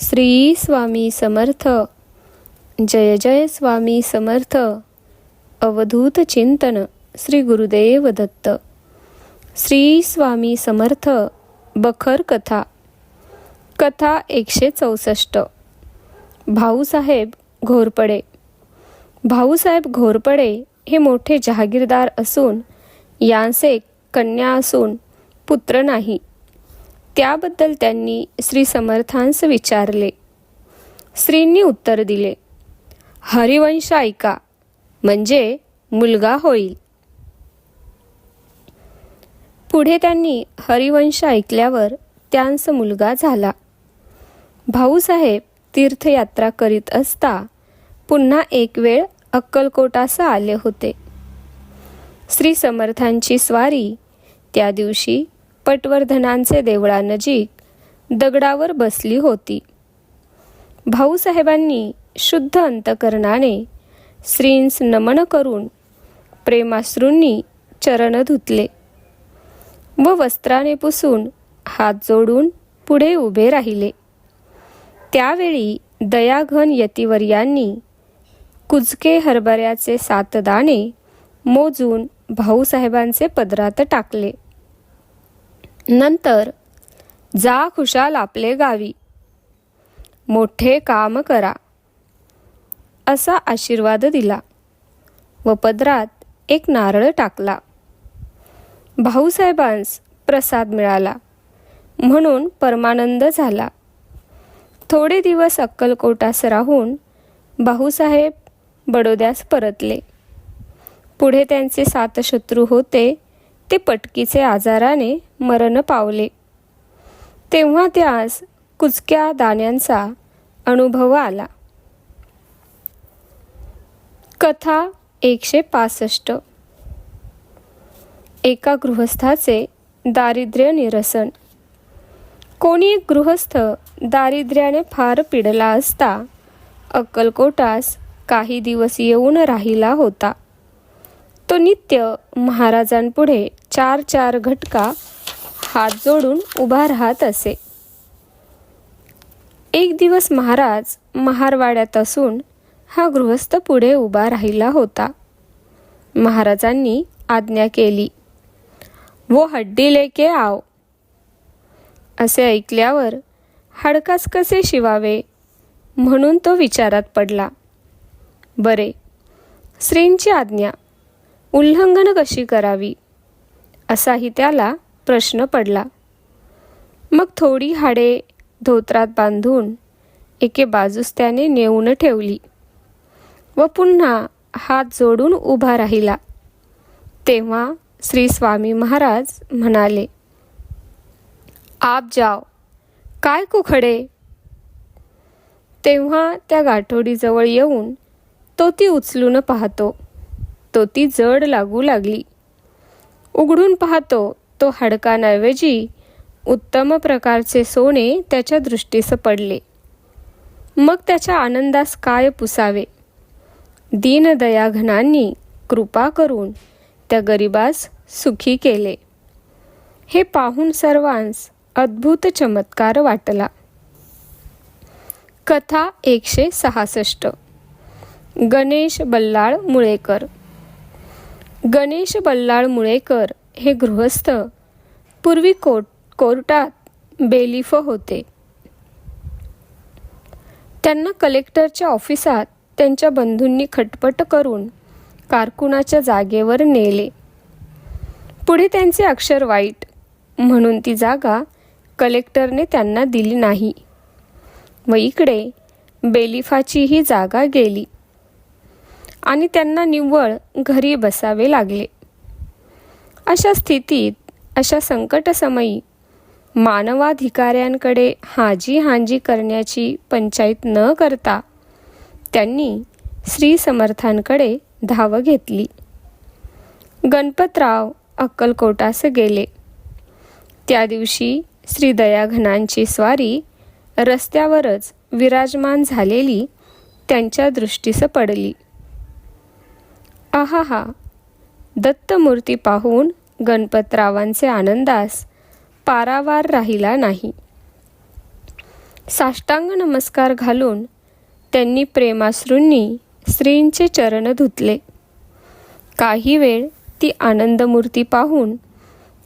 श्री स्वामी समर्थ. जय जय स्वामी समर्थ. अवधूत चिंतन श्री गुरुदेव दत्त. श्री स्वामी समर्थ बखर कथा. कथा एकशे चौसष्ट. भाऊसाहेब घोरपडे. भाऊसाहेब घोरपडे हे मोठे जहागीरदार असून यांचे कन्या असून पुत्र नाही. त्याबद्दल त्यांनी श्री समर्थांस विचारले. श्रींनी उत्तर दिले हरिवंश ऐका म्हणजे मुलगा होईल. पुढे त्यांनी हरिवंश ऐकल्यावर त्यांस मुलगा झाला. भाऊसाहेब तीर्थयात्रा करीत असता पुन्हा एक वेळ अक्कलकोटास आले होते. श्री समर्थांची स्वारी त्या दिवशी पटवर्धनांचे देवळानजीक दगडावर बसली होती. भाऊसाहेबांनी शुद्ध अंतकरणाने श्रींस नमन करून प्रेमाश्रूंनी चरण धुतले व वस्त्राने पुसून हात जोडून पुढे उभे राहिले. त्यावेळी दयाघन यतिवर्यांनी कुजके हरभऱ्याचे सात दाणे मोजून भाऊसाहेबांचे पदरात टाकले. नंतर जा खुशाल आपले गावी. मोठे काम करा. असा आशीर्वाद दिला. व पदरात एक नारळ टाकला. भाऊसाहेबांस प्रसाद मिळाला. म्हणून परमानंद झाला. थोडे दिवस अक्कलकोटास राहून भाऊसाहेब बडोद्यास परतले. पुढे त्यांचे सात शत्रू होते. ते पटकीचे आजाराने मरण पावले. तेव्हा त्यास कुचक्या दाण्यांचा अनुभव आला. कथा एकशे पासष्ट. एका गृहस्थाचे दारिद्र्य निरसन. कोणी एक गृहस्थ दारिद्र्याने फार पिडला असता अक्कलकोटास काही दिवस येऊन राहिला होता. तो नित्य महाराजांपुढे चार चार घटका हात जोडून उभा राहत असे. एक दिवस महाराज महारवाड्यात असून हा गृहस्थ पुढे उभा राहिला होता. महाराजांनी आज्ञा केली वो हड्डी लेके आव असे ऐकल्यावर हाडकास कसे शिवावे म्हणून तो विचारात पडला बरे श्रींची आज्ञा. उल्लंघन कशी करावी? असाही त्याला प्रश्न पडला. मग थोडी हाडे धोत्रात बांधून एके बाजूस त्याने नेऊन ठेवली व पुन्हा हात जोडून उभा राहिला. तेव्हा श्री स्वामी महाराज म्हणाले आप जाव काय कुखडे? तेव्हा त्या गाठोडीजवळ येऊन तो ती उचलून पाहतो. तो ती जड लागू लागली. उघडून पाहतो तो हडकांऐवजी उत्तम प्रकारचे सोने त्याच्या दृष्टीस पडले. मग त्याच्या आनंदास काय पुसावे? दीनदयाघनांनी कृपा करून त्या गरिबास सुखी केले. हे पाहून सर्वांस अद्भुत चमत्कार वाटला. कथा एकशे सहासष्ट. गणेश बल्लाळ मुळेकर. गणेश बल्लाळ मुळेकर हे गृहस्थ. पूर्वी कोर्ट कोर्टात बेलिफ होते. त्यांना कलेक्टरच्या ऑफिसात त्यांच्या बंधूंनी खटपट करून कारकुनाच्या जागेवर नेले. पुढे त्यांचे अक्षर वाईट म्हणून ती जागा कलेक्टरने त्यांना दिली नाही. व इकडे बेलिफाची ही जागा गेली. आणि त्यांना निव्वळ घरी बसावे लागले. अशा स्थितीत अशा संकटसमयी मानवाधिकाऱ्यांकडे हाजी हांजी करण्याची पंचायत न करता त्यांनी श्री समर्थांकडे धाव घेतली. गणपतराव अक्कलकोटास गेले. त्या दिवशी श्री दयाघनांची स्वारी रस्त्यावरच विराजमान झालेली त्यांच्या दृष्टीस पडली. आहाहा. दत्तमूर्ती पाहून गणपतरावांचे आनंदास पारावार राहिला नाही. साष्टांग नमस्कार घालून त्यांनी प्रेमाश्रूंनी श्रींचे चरण धुतले. काही वेळ ती आनंदमूर्ती पाहून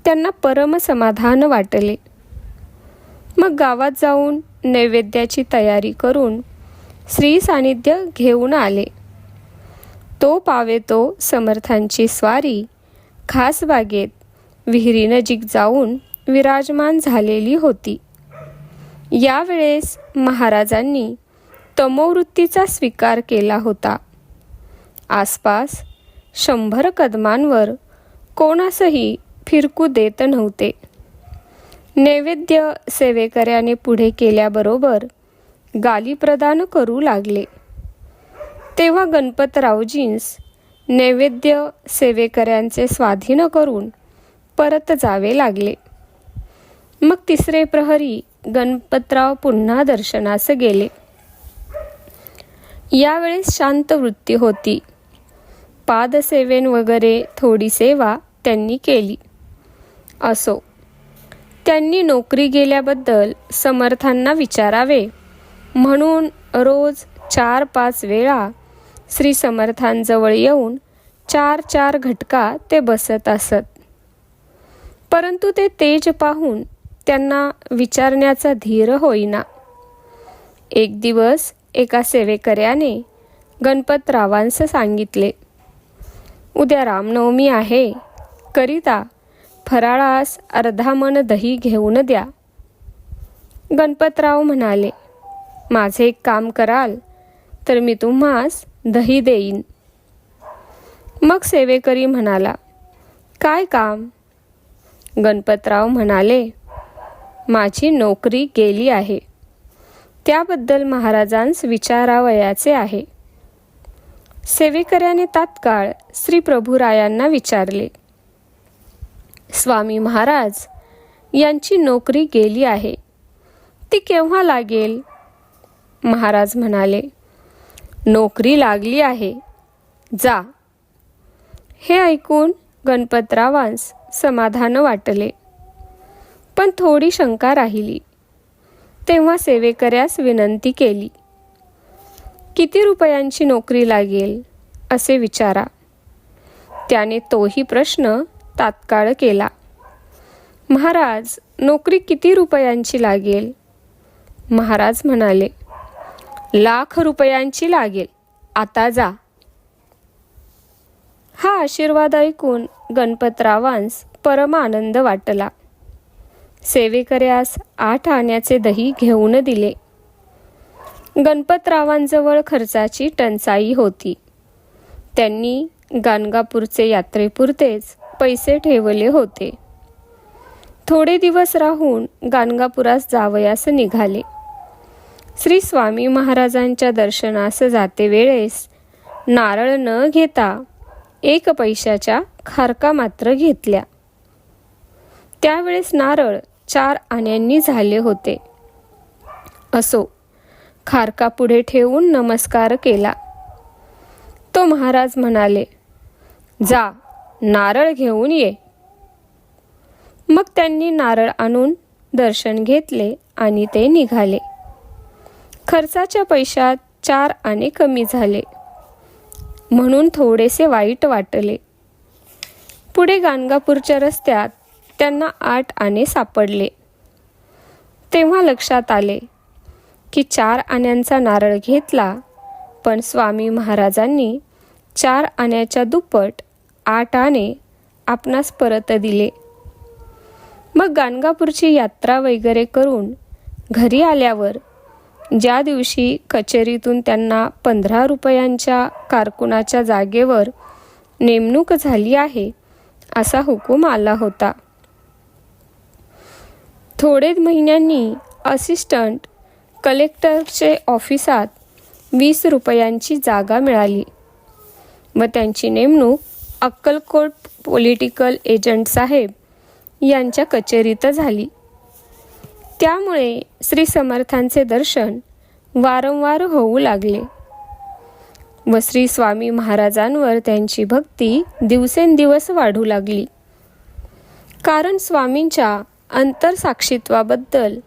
त्यांना परम समाधान वाटले. मग गावात जाऊन नैवेद्याची तयारी करून श्री सानिध्य घेऊन आले. तो पावे तो समर्थांची स्वारी. खास बागेत विहिरीनजीक जाऊन विराजमान झालेली होती. यावेळेस महाराजांनी तमोवृत्तीचा स्वीकार केला होता. आसपास शंभर कदमांवर कोणासही फिरकू देत नव्हते. नैवेद्य सेवेकऱ्याने पुढे केल्याबरोबर गाली प्रदान करू लागले. तेव्हा गणपतरावजींस नैवेद्य सेवेकऱ्यांचे स्वाधीन करून परत जावे लागले. मग तिसरे प्रहरी गणपतराव पुन्हा दर्शनास गेले. यावेळेस शांत वृत्ती होती. पादसेवेन वगैरे थोडी सेवा त्यांनी केली. असो त्यांनी नोकरी गेल्याबद्दल समर्थांना विचारावे. म्हणून रोज चार पाच वेळा श्री समर्थांजवळ येऊन चार चार घटका ते बसत असत. परंतु ते तेज पाहून त्यांना विचारण्याचा धीर होईना. एक दिवस एका सेवेकऱ्याने गणपतरावांस सांगितले उद्या रामनवमी आहे. करिता फराळास अर्धा मन दही घेऊन द्या. गणपतराव म्हणाले माझे एक काम कराल तर मी तुम्हास दही देईन. मग सेवेकरी म्हणाला काय काम? गणपतराव म्हणाले माझी नोकरी गेली आहे. त्याबद्दल महाराजांस विचारावयाचे आहे. सेवेकऱ्याने तात्काळ श्री प्रभुरायांना विचारले स्वामी महाराज यांची नोकरी गेली आहे. ती केव्हा लागेल? महाराज म्हणाले नोकरी लागली आहे. जा. हे ऐकून गणपतरावांस समाधान वाटले. पण थोडी शंका राहिली. तेव्हा सेवेकऱ्यास विनंती केली. किती रुपयांची नोकरी लागेल? असे विचारा. त्याने तोही प्रश्न तात्काळ केला. महाराज नोकरी किती रुपयांची लागेल? महाराज म्हणाले. लाख रुपयांची लागेल. आता जा. हा आशीर्वाद ऐकून गणपतरावांस परम आनंद वाटला सेवेकऱ्यास आठ आण्याचे दही घेऊन दिले. गणपतरावांजवळ खर्चाची टंचाई होती. त्यांनी गाणगापूरचे यात्रेपुरतेच पैसे ठेवले होते. थोडे दिवस राहून गाणगापुरास जावयास निघाले. श्री स्वामी महाराजांच्या दर्शनास जाते वेळेस. नारळ न घेता एक पैशाच्या खारका मात्र घेतल्या. त्यावेळेस नारळ चार आण्यांनी झाले होते. असो खारका पुढे ठेवून नमस्कार केला. तो महाराज म्हणाले जा नारळ घेऊन ये. मग त्यांनी नारळ आणून दर्शन घेतले आणि ते निघाले. खर्चाच्या पैशात चार आणे कमी झाले. म्हणून थोडेसे वाईट वाटले. पुढे गाणगापूरच्या रस्त्यात त्यांना आठ आणे सापडले. तेव्हा लक्षात आले की चार आण्यांचा नारळ घेतला पण स्वामी महाराजांनी चार आण्याच्या दुप्पट आठ आणे आपणास परत दिले. मग गाणगापूरची यात्रा वगैरे करून घरी आल्यावर ज्या दिवशी कचेरीतून त्यांना पंधरा रुपयांच्या कारकुनाच्या जागेवर नेमणूक झाली आहे असा हुकूम आला होता. थोडे महिन्यांनी असिस्टंट कलेक्टरचे ऑफिसात वीस रुपयांची जागा मिळाली व त्यांची नेमणूक अक्कलकोट पॉलिटिकल एजंट साहेब यांच्या कचेरीत झाली. त्यामुळे श्री समर्थांचे दर्शन वारंवार होऊ लागले. व श्री स्वामी महाराजांवर त्यांची भक्ती दिवसेंदिवस वाढू लागली. कारण स्वामींच्या अंतरसाक्षित्वाबद्दल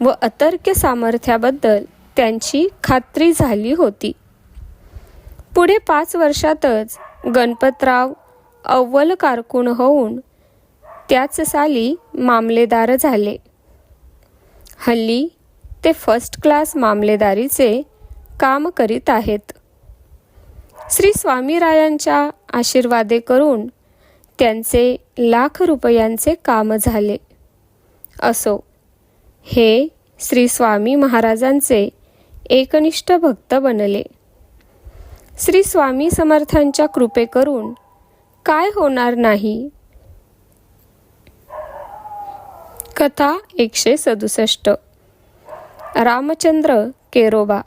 व अतर्क्य सामर्थ्याबद्दल त्यांची खात्री झाली होती. पुढे पाच वर्षातच गणपतराव अव्वल कारकून होऊन त्याच साली मामलेदार झाले. हल्ली ते फर्स्ट क्लास मामलेदारीचे काम करीत आहेत. श्री स्वामीरायांच्या आशीर्वादे करून त्यांचे लाख रुपयांचे काम झाले. असो हे श्री स्वामी महाराजांचे एकनिष्ठ भक्त बनले. श्री स्वामी समर्थांच्या कृपे करून काय होणार नाही? कथा एकशे सदुसष्ट. रामचंद्र केरोबा.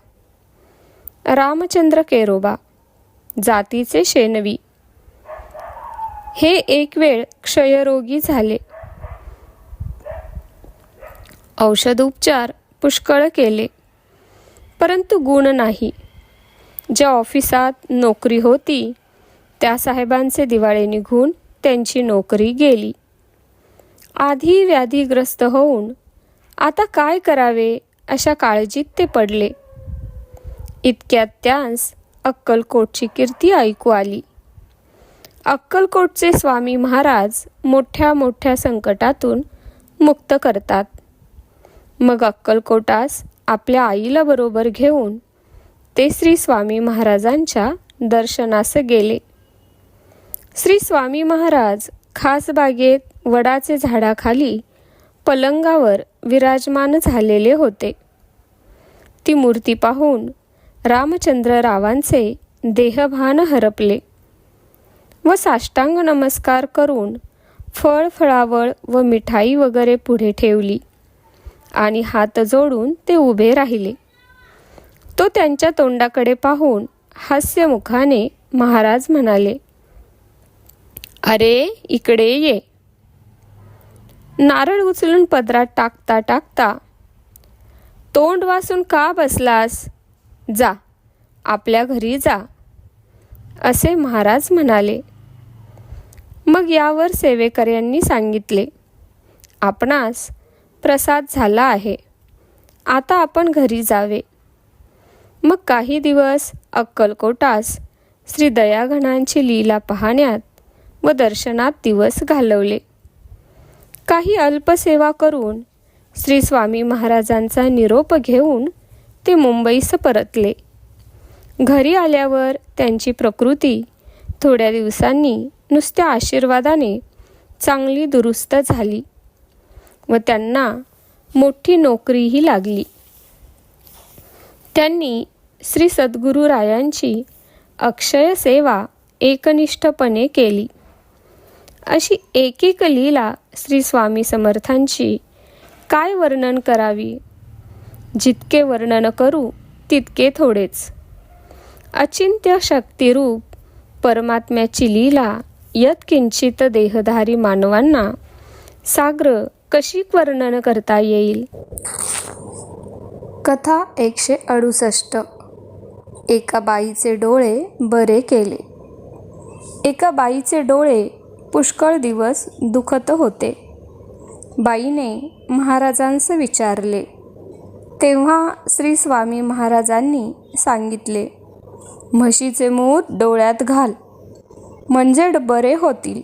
रामचंद्र केरोबा जातीचे शेनवी हे एक वेळ क्षयरोगी झाले. औषधोपचार पुष्कळ केले. परंतु गुण नाही. ज्या ऑफिसात नोकरी होती त्या साहेबांचे दिवाळे निघून त्यांची नोकरी गेली. आधी व्याधीग्रस्त होऊन आता काय करावे अशा काळजीत ते पडले. इतक्यात त्यांस अक्कलकोटची कीर्ती ऐकू आली. अक्कलकोटचे स्वामी महाराज मोठ्या मोठ्या संकटातून मुक्त करतात. मग अक्कलकोटास आपल्या आईला बरोबर घेऊन ते श्री स्वामी महाराजांच्या दर्शनास गेले. श्री स्वामी महाराज खास बागेत वडाचे झाडाखाली पलंगावर विराजमान झालेले होते. ती मूर्ती पाहून रामचंद्ररावांचे देहभान हरपले व साष्टांग नमस्कार करून फळ फळावळ व मिठाई वगैरे पुढे ठेवली आणि हात जोडून ते उभे राहिले. तो त्यांच्या तोंडाकडे पाहून हास्यमुखाने महाराज म्हणाले अरे इकडे ये. नारळ उचलून पदरात टाकता टाकता. तोंड वासून का बसलास? जा आपल्या घरी जा असे महाराज म्हणाले. मग यावर सेवेकऱ्यांनी सांगितले आपणास प्रसाद झाला आहे आता आपण घरी जावे. मग काही दिवस अक्कलकोटास श्री दयाघनांची लीला पाहण्यात व दर्शनात दिवस घालवले. काही अल्पसेवा करून श्री स्वामी महाराजांचा निरोप घेऊन ते मुंबईस परतले. घरी आल्यावर त्यांची प्रकृती थोड्या दिवसांनी नुसत्या आशीर्वादाने चांगली दुरुस्त झाली व त्यांना मोठी नोकरीही लागली. त्यांनी श्री सद्गुरू रायांची अक्षय सेवा एकनिष्ठपणे केली. अशी एकेक लीला श्री स्वामी समर्थांची. काय वर्णन करावी? जितके वर्णन करू तितके थोडेच. अचिंत्य शक्तिरूप परमात्म्याची लीला यत्किंचित देहधारी मानवांना साग्र कशी वर्णन करता येईल? कथा एकशे अडुसष्ट. एका बाईचे डोळे बरे केले. एका बाईचे डोळे पुष्कळ दिवस दुखत होते. बाईने महाराजांस विचारले. तेव्हा श्री स्वामी महाराजांनी सांगितले म्हशीचे मूत डोळ्यात घाल. म्हणजे ड- बरे होतील.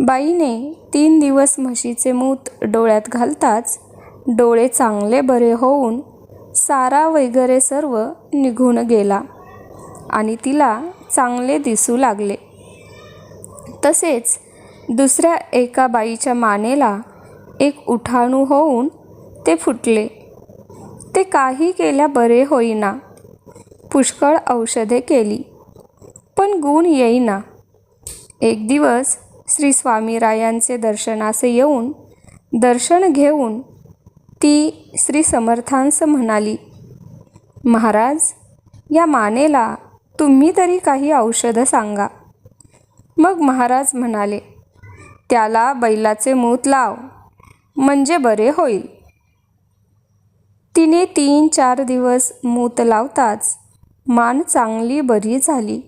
बाईने तीन दिवस म्हशीचे मूत डोळ्यात घालताच डोळे चांगले बरे होऊन सारा वगैरे सर्व निघून गेला आणि तिला चांगले दिसू लागले. तसेच दुसऱ्या एका बाईच्या मानेला एक उठाणू होऊन ते फुटले. ते काही केल्या बरे होईना. पुष्कळ औषधे केली पण गुण येईना. एक दिवस श्री स्वामीरायांचे दर्शनास येऊन दर्शन घेऊन ती श्री समर्थांस म्हणाली महाराज या मानेला तुम्ही तरी काही औषधं सांगा. मग महाराज म्हणाले त्याला बैलाचे मूत लाव म्हणजे बरे होईल. तिने तीन चार दिवस मूत लावताच मान चांगली बरी झाली.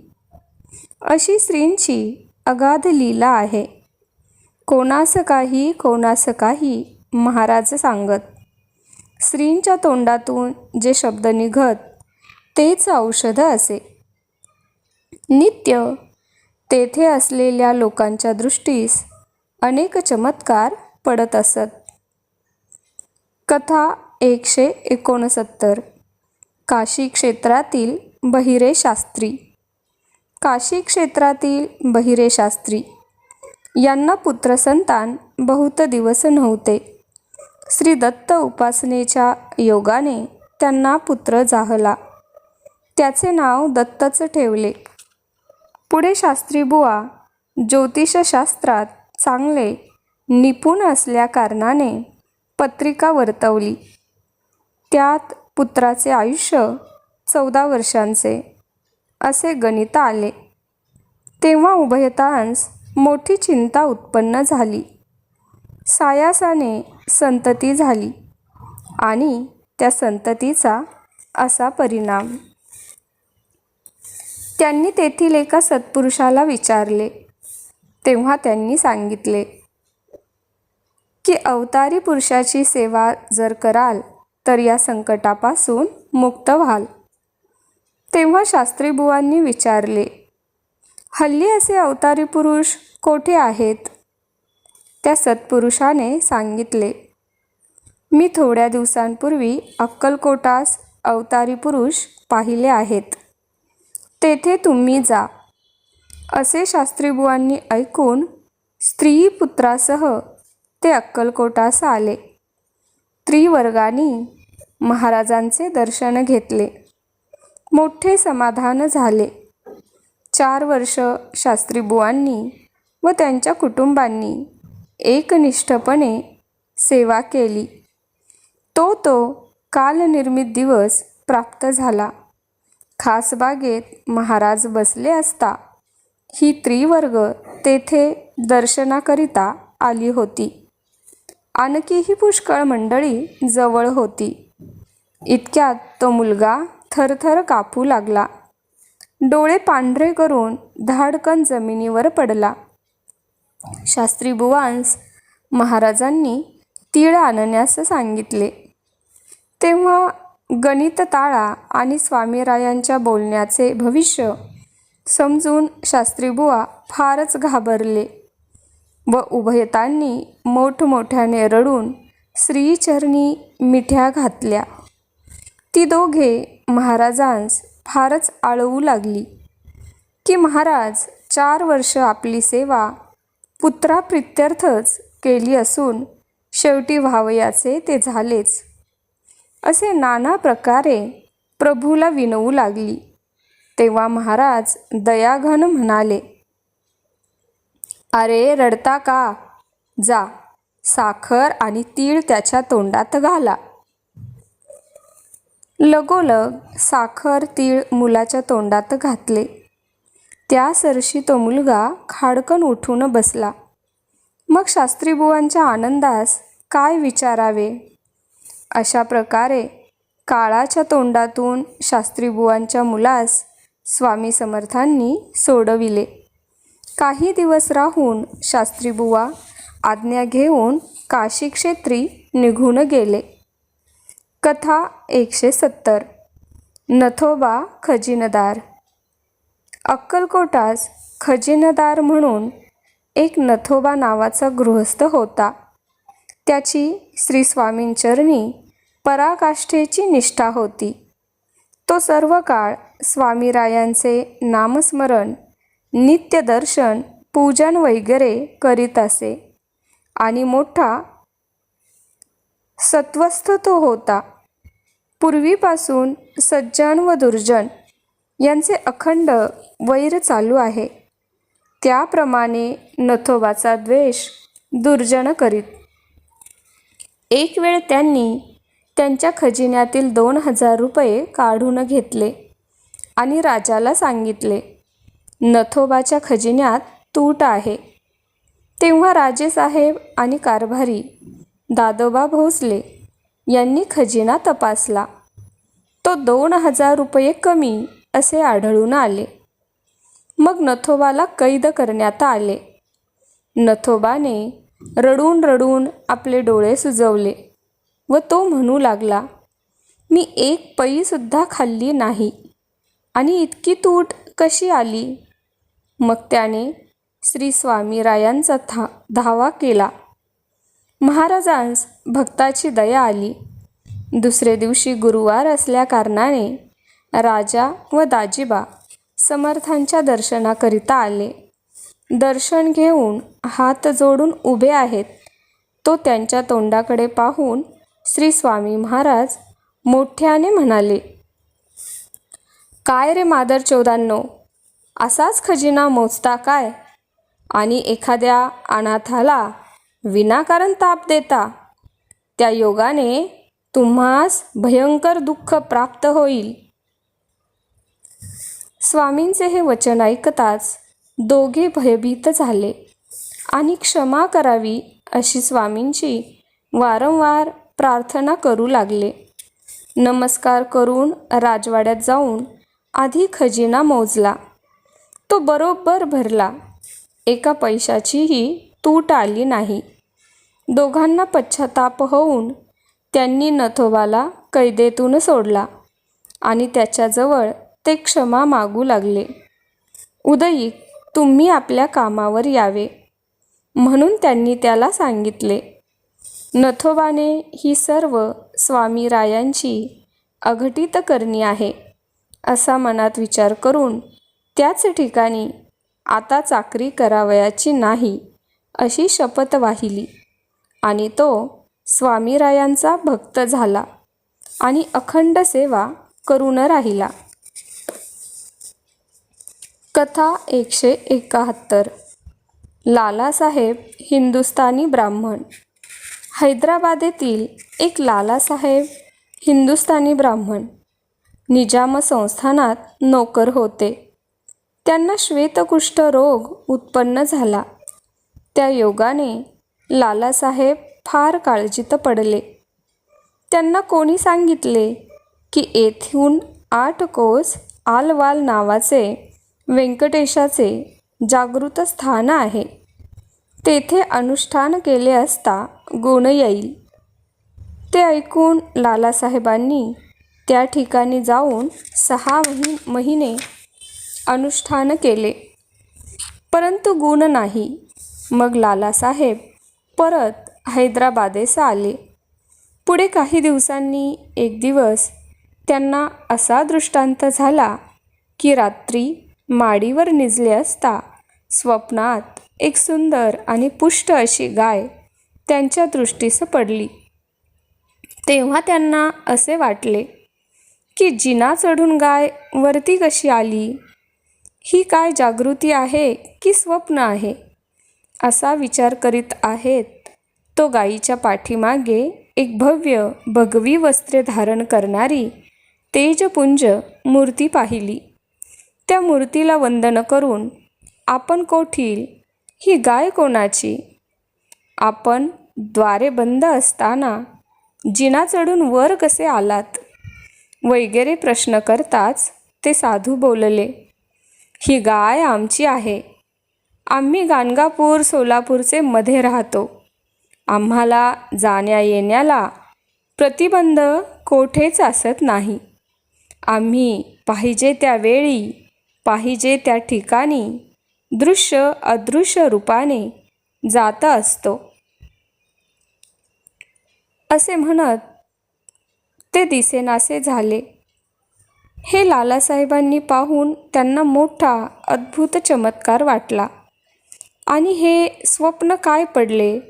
अशी स्त्रींची अगाध लीला आहे. कोणास काही कोणास काही महाराज सांगत स्त्रींच्या तोंडातून जे शब्द निघत तेच औषध असे. नित्य तेथे असलेल्या लोकांच्या दृष्टीस अनेक चमत्कार पडत असत. कथा एकशे एकोणसत्तर. काशी क्षेत्रातील बहिरे शास्त्री. काशी क्षेत्रातील बहिरे शास्त्री. यांना पुत्रसंतान बहुत दिवस नव्हते. श्री दत्त उपासनेच्या योगाने त्यांना पुत्र जाहला. त्याचे नाव दत्तच ठेवले. पुढे शास्त्री बुवा ज्योतिषशास्त्रात चांगले निपुण असल्याकारणाने पत्रिका वर्तवली. त्यात पुत्राचे आयुष्य चौदा वर्षांचे असे गणित आले. तेव्हा उभयतांस मोठी चिंता उत्पन्न झाली. सायासाने संतती झाली आणि त्या संततीचा असा परिणाम त्यांनी तेथील एका सत्पुरुषाला विचारले. तेव्हा त्यांनी सांगितले की अवतारी पुरुषाची सेवा जर कराल तर या संकटापासून मुक्त व्हाल. तेव्हा शास्त्रीबुवांनी विचारले हल्ली असे अवतारी पुरुष कोठे आहेत? त्या सत्पुरुषाने सांगितले मी थोड्या दिवसांपूर्वी अक्कलकोटास अवतारी पुरुष पाहिले आहेत. तेथे तुम्ही जा. असे शास्त्रीबुवांनी ऐकून स्त्री पुत्रासह ते अक्कलकोटास आले. त्रिवर्गानी महाराजांचे दर्शन घेतले. मोठे समाधान झाले. चार वर्ष शास्त्रीबुवांनी व त्यांच्या कुटुंबांनी एकनिष्ठपणे सेवा केली. तो तो कालनिर्मित दिवस प्राप्त झाला. खासबागेत महाराज बसले असता ही त्रिवर्ग तेथे दर्शनाकरिता आली होती. आणखीही पुष्कळ मंडळी जवळ होती. इतक्यात तो मुलगा थरथर कापू लागला. डोळे पांढरे करून धाडकन जमिनीवर पडला. शास्त्री बुवांस महाराजांनी तीळ आणण्यास सांगितले. तेव्हा गणित ताळा आणि स्वामीरायांच्या बोलण्याचे भविष्य समजून शास्त्रीबुवा फारच घाबरले व उभयतांनी मोठमोठ्याने रडून श्रीचरणी मिठ्या घातल्या. ती दोघे महाराजांस फारच आळवू लागली की महाराज चार वर्ष आपली सेवा पुत्राप्रित्यर्थच केली असून शेवटी व्हावयाचे ते झालेच. असे नाना प्रकारे प्रभूला विनवू लागली. तेव्हा महाराज दयाघन म्हणाले अरे रडता का? जा साखर आणि तीळ त्याच्या तोंडात घाला. लगोलग साखर तीळ मुलाच्या तोंडात घातले. त्या सरशी तो मुलगा खाडकन उठून बसला. मग शास्त्रीबुवांच्या आनंदास काय विचारावे? अशा प्रकारे काळाच्या तोंडातून शास्त्रीबुवांच्या मुलास स्वामी समर्थांनी सोडविले. काही दिवस राहून शास्त्रीबुवा आज्ञा घेऊन काशी क्षेत्री निघून गेले. कथा एकशे सत्तर. नथोबा खजिनदार. अक्कलकोटास खजिनदार म्हणून एक नथोबा नावाचा गृहस्थ होता. त्याची श्री स्वामींचरणी पराकाष्ठेची निष्ठा होती. तो सर्व काळ स्वामीरायांचे नामस्मरण नित्यदर्शन पूजन वगैरे करीत असे. आणि मोठा सत्वस्थ तो होता. पूर्वीपासून सज्जन व दुर्जन यांचे अखंड वैर चालू आहे. त्याप्रमाणे नथोबाचा द्वेष दुर्जन करीत. एक वेळ त्यांनी त्यांच्या खजिन्यातील दोन हजार रुपये काढून घेतले आणि राजाला सांगितले नथोबाच्या खजिन्यात तूट आहे. तेव्हा राजेसाहेब आणि कारभारी दादोबा भोसले यांनी खजिना तपासला. तो दोन हजार रुपये कमी असे आढळून आले. मग नथोबाला कैद करण्यात आले. नथोबाने रडून रडून आपले डोळे सुजवले. व तो म्हणू लागला मी एक पईसुद्धा खाल्ली नाही. आणि इतकी तूट कशी आली? मग त्याने श्री स्वामीरायांचा था धावा केला. महाराजांस भक्ताची दया आली. दुसरे दिवशी गुरुवार असल्याकारणाने राजा व दाजीबा समर्थांच्या दर्शनाकरिता आले. दर्शन घेऊन हात जोडून उभे आहेत. तो त्यांच्या तोंडाकडे पाहून श्री स्वामी महाराज मोठ्याने म्हणाले काय रे मादर चौदांनो असाच खजिना मोजता काय? आणि एखाद्या अनाथाला विनाकारण ताप देता? त्या योगाने तुम्हास भयंकर दुःख प्राप्त होईल. स्वामींचे हे वचन ऐकताच दोघे भयभीत झाले आणि क्षमा करावी अशी स्वामींची वारंवार प्रार्थना करू लागले. नमस्कार करून राजवाड्यात जाऊन आधी खजिना मोजला. तो बरोबर भरला. एका पैशाचीही तूट आली नाही. दोघांना पश्चाताप होऊन त्यांनी नथोबाला कैदेतून सोडला आणि त्याच्याजवळ ते क्षमा मागू लागले. उदयिक तुम्ही आपल्या कामावर यावे म्हणून त्यांनी त्याला सांगितले. नथोबाने ही सर्व स्वामी रायांची अघटित करणी आहे असा मनात विचार करून त्याच ठिकाणी आता चाकरी करावयाची नाही अशी शपथ वाहिली. आणि तो स्वामीरायांचा भक्त झाला आणि अखंड सेवा करून राहिला. कथा एकशे एकाहत्तर. लालासाहेब हिंदुस्तानी ब्राह्मण हैदराबाद येथील एक लालासाहेब हिंदुस्तानी ब्राह्मण निजाम संस्थानात नोकर होते. त्यांना श्वेतकुष्ठ रोग उत्पन्न झाला. त्या योगाने लालासाहेब फार काळजीत पडले. त्यांना कोणी सांगितले की येथून आठ कोस आलवाल नावाचे व्यंकटेशाचे जागृत स्थान आहे. तेथे अनुष्ठान केले असता गुण येईल. ते ऐकून लालासाहेबांनी त्या ठिकाणी जाऊन सहा महि महिने अनुष्ठान केले. परंतु गुण नाही. मग लालासाहेब परत हैदराबादेस आले. पुढे काही दिवसांनी एक दिवस त्यांना असा दृष्टांत झाला की रात्री माडीवर निजले असता स्वप्नात एक सुंदर आणि पुष्ट अशी गाय त्यांच्या दृष्टीस पडली. तेव्हा त्यांना असे वाटले की जिना चढून गाय वरती कशी आली? ही काय जागृती आहे की स्वप्न आहे? असा विचार करीत आहेत तो गायीच्या पाठीमागे एक भव्य भगवी वस्त्रे धारण करणारी तेजपुंज मूर्ती पाहिली. त्या मूर्तीला वंदन करून आपण कोठील? ही गाय कोणाची? आपण द्वारे बंद असताना जिना चढून वर कसे आलात? वगैरे प्रश्न करताच ते साधू बोलले ही गाय आमची आहे. आम्ही गाणगापूर सोलापूरचे मध्ये राहतो. आम्हाला जाण्या येण्याला प्रतिबंध कोठेच असत नाही. आम्ही पाहिजे त्या वेळी पाहिजे त्या ठिकाणी दृश्य अदृश्य रूपाने जात असतो. असे म्हणत ते दिसेनासे झाले. हे लालासाहेबांनी पाहून त्यांना मोठा अद्भुत चमत्कार वाटला. आणि हे स्वप्न काय पडले?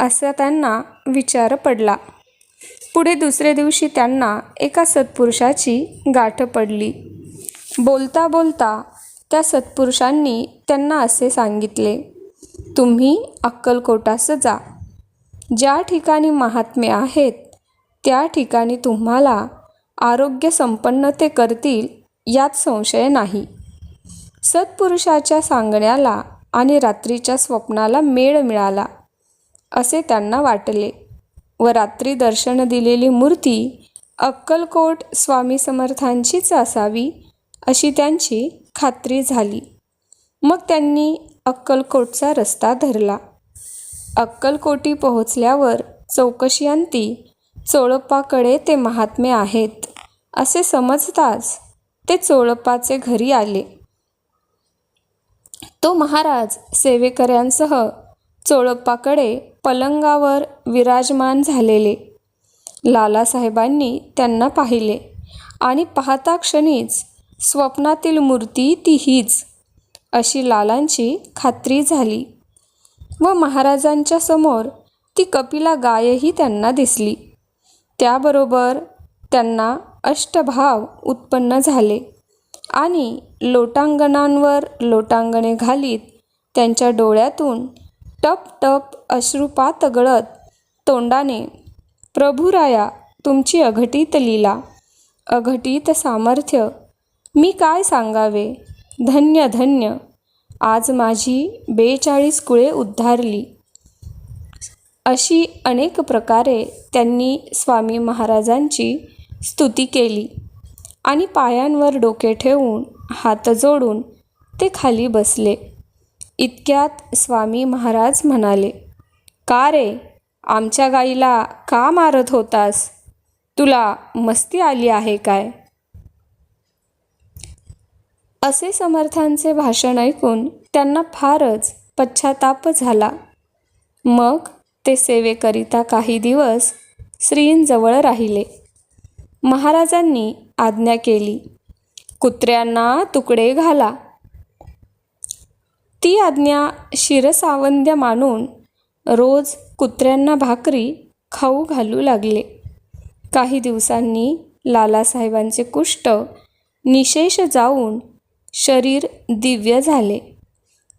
असा त्यांना विचार पडला. पुढे दुसरे दिवशी त्यांना एका सत्पुरुषाची गाठ पडली. बोलता बोलता त्या सत्पुरुषांनी त्यांना असे सांगितले तुम्ही अक्कलकोटास जा. ज्या ठिकाणी महात्मे आहेत त्या ठिकाणी तुम्हाला आरोग्य संपन्न ते करतील यात संशय नाही. सत्पुरुषाच्या सांगण्याला आणि रात्रीच्या स्वप्नाला मेळ मिळाला असे त्यांना वाटले व रात्री दर्शन दिलेली मूर्ती अक्कलकोट स्वामी समर्थांचीच असावी अशी त्यांची खात्री झाली. मग त्यांनी अक्कलकोटचा रस्ता धरला. अक्कलकोटी पोहोचल्यावर चौकशी अंती चोळप्पाकडे ते महात्मे आहेत. असे समजताच ते चोळप्पाचे घरी आले. तो महाराज सेवेकऱ्यांसह चोळप्पाकडे पलंगावर विराजमान झालेले. लालासाहेबांनी त्यांना पाहिले आणि पाहता क्षणीच स्वप्नातील मूर्ती ती हीच अशी लालांची खात्री झाली. व महाराजांच्या समोर ती कपिला गायही त्यांना दिसली. त्याबरोबर त्यांना अष्टभाव उत्पन्न झाले आणि लोटांगणांवर लोटांगणे घालीत त्यांच्या डोळ्यातून टप टप अश्रुपात गळत तोंडाने प्रभुराया तुमची अघटित लीला अघटित सामर्थ्य मी काय सांगावे? धन्य धन्य आज माझी बेचाळीस कुळे उद्धारली. अशी अनेक प्रकारे त्यांनी स्वामी महाराजांची स्तुती केली आणि पायांवर डोके ठेवून हात जोडून ते खाली बसले. इतक्यात स्वामी महाराज म्हणाले का रे? आमच्या गाईला का मारत होतास? तुला मस्ती आली आहे काय? असे समर्थांचे भाषण ऐकून त्यांना फारच पश्चाताप झाला. मग ते सेवेकरिता काही दिवस श्रींजवळ राहिले. महाराजांनी आज्ञा केली. कुत्र्यांना तुकडे घाला. ती आज्ञा शिरसावंद्य मानून रोज कुत्र्यांना भाकरी खाऊ घालू लागले. काही दिवसांनी लालासाहेबांचे कुष्ठ निशेष जाऊन शरीर दिव्य झाले.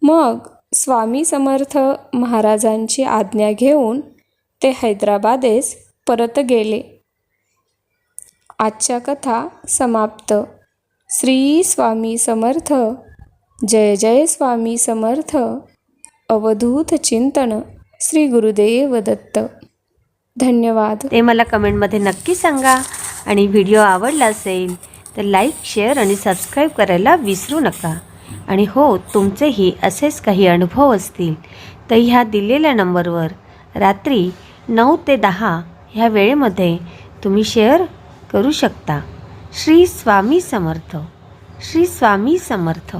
मग स्वामी समर्थ महाराजांची आज्ञा घेऊन ते हैदराबादेस परत गेले. आजच्या कथा समाप्त. श्री स्वामी समर्थ जय जय स्वामी समर्थ अवधूत चिंतन श्री गुरुदेव दत्त. धन्यवाद. ते मला कमेंटमध्ये नक्की सांगा. आणि व्हिडिओ आवडला असेल तर लाईक शेअर आणि सबस्क्राईब करायला विसरू नका. आणि हो तुमचेही असेच काही अनुभव असतील तर ह्या दिलेल्या नंबरवर रात्री नऊ ते दहा ह्या वेळेमध्ये तुम्ही शेअर करू शकता. श्री स्वामी समर्थ. श्री स्वामी समर्थ.